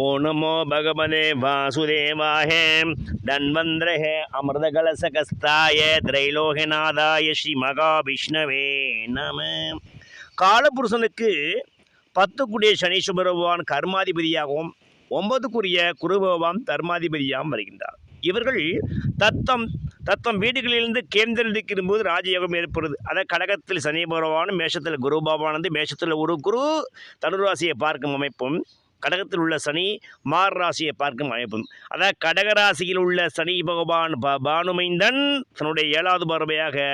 ஓ நமோ பகவனே வாசுதேவாய தன்வந்திரஹ அமிர்தகலசகஸ்தாய திரைலோகநாதாய ஸ்ரீ மகாவிஷ்ணவே நம காலபுருஷனுக்கு பத்துக்குடிய சனீஸ்வர பகவான் கர்மாதிபதியாகவும் ஒன்பதுக்குரிய குரு பகவான் தர்மாதிபதியாகவும் வருகின்றார். இவர்கள் தத்தம் தத்தம் வீடுகளிலிருந்து கேந்திரிக்கும் போது ராஜயோகம் ஏற்படுது. அதை கடகத்தில் சனி பகவானும் மேஷத்தில் குரு பகவானது மேஷத்தில் ஒரு குரு தனுராசியை பார்க்கும் அமைப்பும் கடகத்தில் உள்ள சனி மார் ராசியை பார்க்கும் அமைப்பும். அதாவது கடகராசியில் உள்ள சனி பகவான் ப பானுமைந்தன் தன்னுடைய ஏழாவது பார்வையாக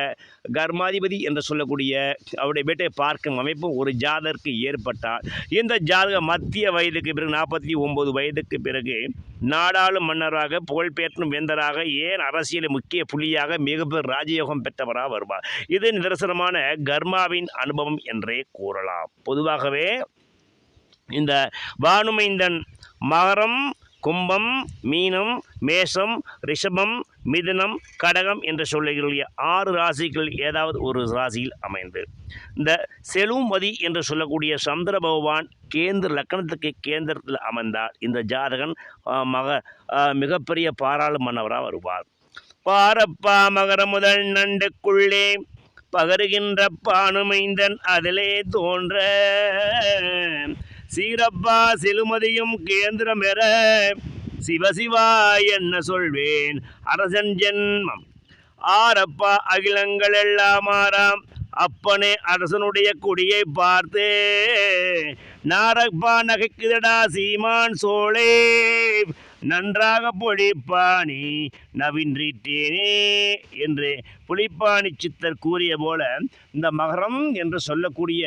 கர்மாதிபதி என்று சொல்லக்கூடிய அவருடைய வீட்டை பார்க்கும் அமைப்பும் ஒரு ஜாதருக்கு ஏற்பட்டால். இந்த ஜாதக மத்திய வயதுக்கு பிறகு நாற்பத்தி ஒம்பது வயதுக்கு பிறகு நாடாளும் மன்னராக புகழ்பெற்றும் வேந்தராக ஏன் அரசியல் முக்கிய புள்ளியாக மிகப்பெரிய ராஜயோகம் பெற்றவராக வருவார். இது நிதர்சனமான கர்மாவின் அனுபவம் என்றே கூறலாம். பொதுவாகவே இந்த பானுமைந்தன் மகரம் கும்பம் மீனம் மேஷம் ரிஷபம் மிதுனம் கடகம் என்று சொல்லக்கூடிய ஆறு ராசிகள் ஏதாவது ஒரு ராசியில் அமைந்து. இந்த செலுமதி என்று சொல்லக்கூடிய சந்திர பகவான் கேந்திர லக்கணத்துக்கு கேந்திரத்தில் அமர்ந்தால் இந்த ஜாதகன் மக மிகப்பெரிய பாராளுமன்னவராக வருவார். பாரப்பா மகர முதல் நண்டுக்குள்ளே பகருகின்ற பானுமைந்தன் அதிலே தோன்ற சீரப்பா சிலுமதியும் கேந்திரமெற சிவசிவா என்ன சொல்வேன்? அரசன் ஜென்மம். ஆரப்பா அகிலங்கள் எல்லாம் ஆறாம். அப்பனே அரசனுடைய கொடியை பார்த்து. நாரப்பா நகைக்குதடா சீமான் சோழே. நன்றாக பொழிப்பாணி நவின்றிட்டேனே என்று புலிப்பாணி சித்தர் கூறிய போல இந்த மகரம் என்று சொல்லக்கூடிய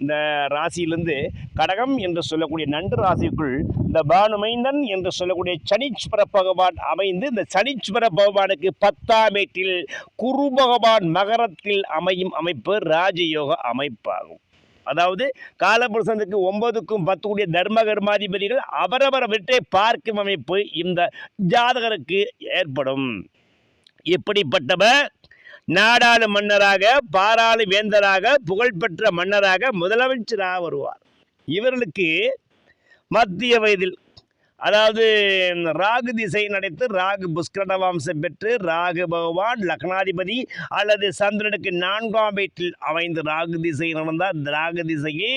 இந்த ராசியிலிருந்து கடகம் என்று சொல்லக்கூடிய நண்டு ராசிக்குள் இந்த பானுமைந்தன் என்று சொல்லக்கூடிய சனீஸ்வர பகவான் அமைந்து இந்த சனீஸ்வர பகவானுக்கு பத்தாம் வீட்டில் குரு பகவான் மகரத்தில் அமையும் அமைப்பு ராஜயோக அமைப்பாகும். அதாவது காலபுருஷனுக்கு ஒன்பதுக்கும் பத்து கூடிய தர்ம கர்மாதிபதிகள் அவரவர் வெற்றை பார்க்கும் அமைப்பு இந்த ஜாதகருக்கு ஏற்படும். இப்படிப்பட்டவர் நாடாளு மன்னராக பாராளு வேந்தராக புகழ்பெற்ற மன்னராக முதலமைச்சராக வருவார். இவர்களுக்கு மத்திய வயதில் அதாவது ராகு திசை நடைத்து ராகு புஷ்கரட வம்சம் பெற்று ராகு பகவான் லக்னாதிபதி அல்லது சந்திரனுக்கு நான்காம் வீட்டில் அமைந்து ராகு திசை நடந்தால் இந்த ராகு திசையே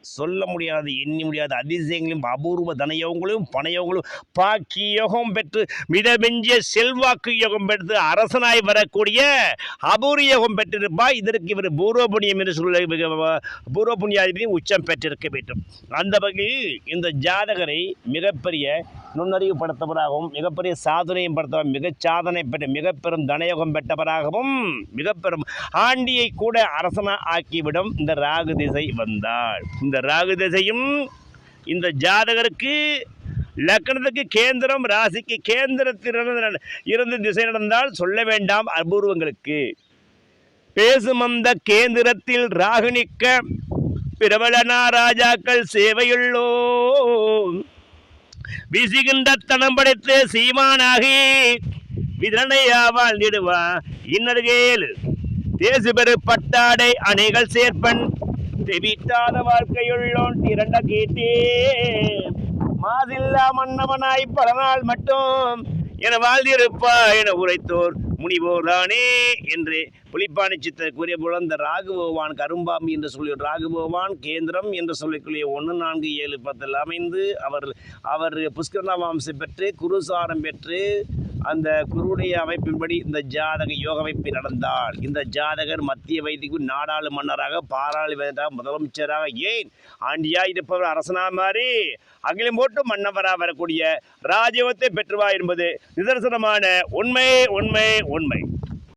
சொல்ல முடியாது எண்ணி முடியாத. அதிசயங்களையும் அபூர்வ தனயோகங்களையும் பணயோகங்களும் பாக்கி யோகம் பெற்று மிதமெஞ்சிய செல்வாக்கு யோகம் பெற்று அரசனாய் வரக்கூடிய அபூர்வ யோகம் பெற்றிருப்பா இதற்கு இவர் பூர்வ புண்ணியம் என்று சொல்ல பூர்வ புண்ணியாதிபதி உச்சம் பெற்றிருக்க வேண்டும். அந்த வகையில் இந்த ஜாதகரை மிகப்பெரிய நுண்ணறிவு படுத்தவராகவும் மிகப்பெரிய சாதனையும் படுத்தவர் மிகச்சாதனை பெற்ற மிகப்பெரும் தனயோகம் பெற்றவராகவும் மிகப்பெரும் ஆண்டியை கூட அரசனா ஆக்கிவிடும் இந்த ராகு திசை வந்தாள். இந்த ராகு திசையும் இந்த ஜாதகருக்கு லக்கணத்துக்கு கேந்திரம் ராசிக்கு கேந்திரத்தில் இருந்து- திசை நடந்தால் சொல்ல வேண்டாம் அபூர்வங்களுக்கு. பேசும் அந்த கேந்திரத்தில் ராகுனிக்க பிரபலனா ராஜாக்கள் சேவையுள்ளோ வீசுகின்ற தனம் படைத்து சீமானாகி விதனையாவால் வாழ்ந்திடுவா இன்னருகேல் தேசு பெரு பட்டாடை அணைகள் சேர்ப்பன். தெவிட்டாத வாழ்க்கையுள்ளோன் திரண்ட கேட்டே மாதில்லா மன்னவனாய் பல நாள் மட்டும் என வாழ்ந்திருப்பா என உரைத்தோர் முனிவோரானே என்று புலிப்பாணி சித்தர் கூறிய போல இந்த ராகு பகவான் கரும்பாம்பு என்று சொல்லி ராகு பகவான் கேந்திரம் என்று சொல்லக்கூடிய ஒன்று நான்கு ஏழு பத்தில் அமைந்து அவர் அவர் புஷ்கரண வம்சம் பெற்று குருசாரம் பெற்று அந்த குருடைய அமைப்பின்படி இந்த ஜாதக யோக அமைப்பு நடந்தால் இந்த ஜாதகர் மத்திய வைத்திக்கு நாடாளு மன்னராக பாராளுமன்ற முதலமைச்சராக ஏன்? ஆண்டியா இருப்பவர் அரசனா மாறி அகிலம் போட்டு மன்னவராக வரக்கூடிய ராஜ்யவத்தை பெற்றுவா என்பது நிதர்சனமான உண்மை உண்மை உண்மை.